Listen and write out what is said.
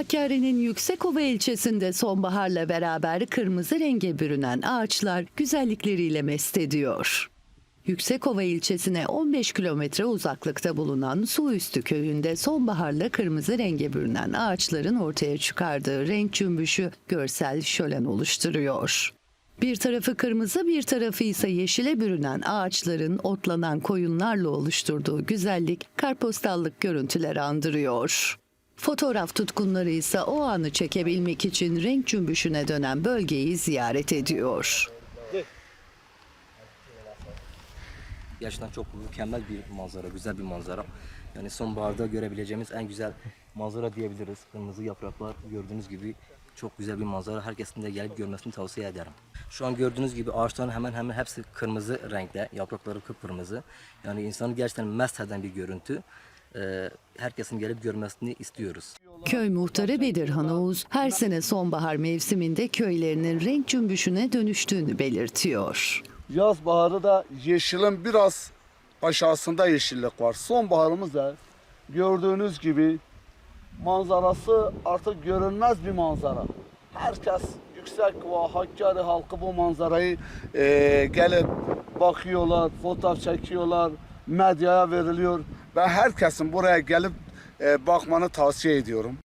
Hakkari'nin Yüksekova ilçesinde sonbaharla beraber kırmızı renge bürünen ağaçlar güzellikleriyle mest ediyor. Yüksekova ilçesine 15 kilometre uzaklıkta bulunan Suüstü köyünde sonbaharla kırmızı renge bürünen ağaçların ortaya çıkardığı renk cümbüşü görsel şölen oluşturuyor. Bir tarafı kırmızı bir tarafı ise yeşile bürünen ağaçların otlanan koyunlarla oluşturduğu güzellik karpostallık görüntüler andırıyor. Fotoğraf tutkunları ise o anı çekebilmek için renk cümbüşüne dönen bölgeyi ziyaret ediyor. Gerçekten çok mükemmel bir manzara, güzel bir manzara. Yani sonbaharda görebileceğimiz en güzel manzara diyebiliriz. Kırmızı yapraklar gördüğünüz gibi çok güzel bir manzara. Herkesin de gelip görmesini tavsiye ederim. Şu an gördüğünüz gibi ağaçların hemen hemen hepsi kırmızı renkte. Yaprakları kıpkırmızı. Yani insanı gerçekten mest eden bir görüntü. Ee, herkesin gelip görmesini istiyoruz. Köy muhtarı Bedirhan Oğuz her sene sonbahar mevsiminde köylerinin renk cümbüşüne dönüştüğünü belirtiyor. Yaz baharı da yeşilin biraz aşağısında yeşillik var. Sonbaharımız da gördüğünüz gibi manzarası artık görünmez bir manzara. Herkes yüksek ve Hakkari halkı bu manzarayı eee, gelip bakıyorlar, fotoğraf çekiyorlar, medyaya veriliyor. Ben herkesin buraya gelip eee, bakmanı tavsiye ediyorum.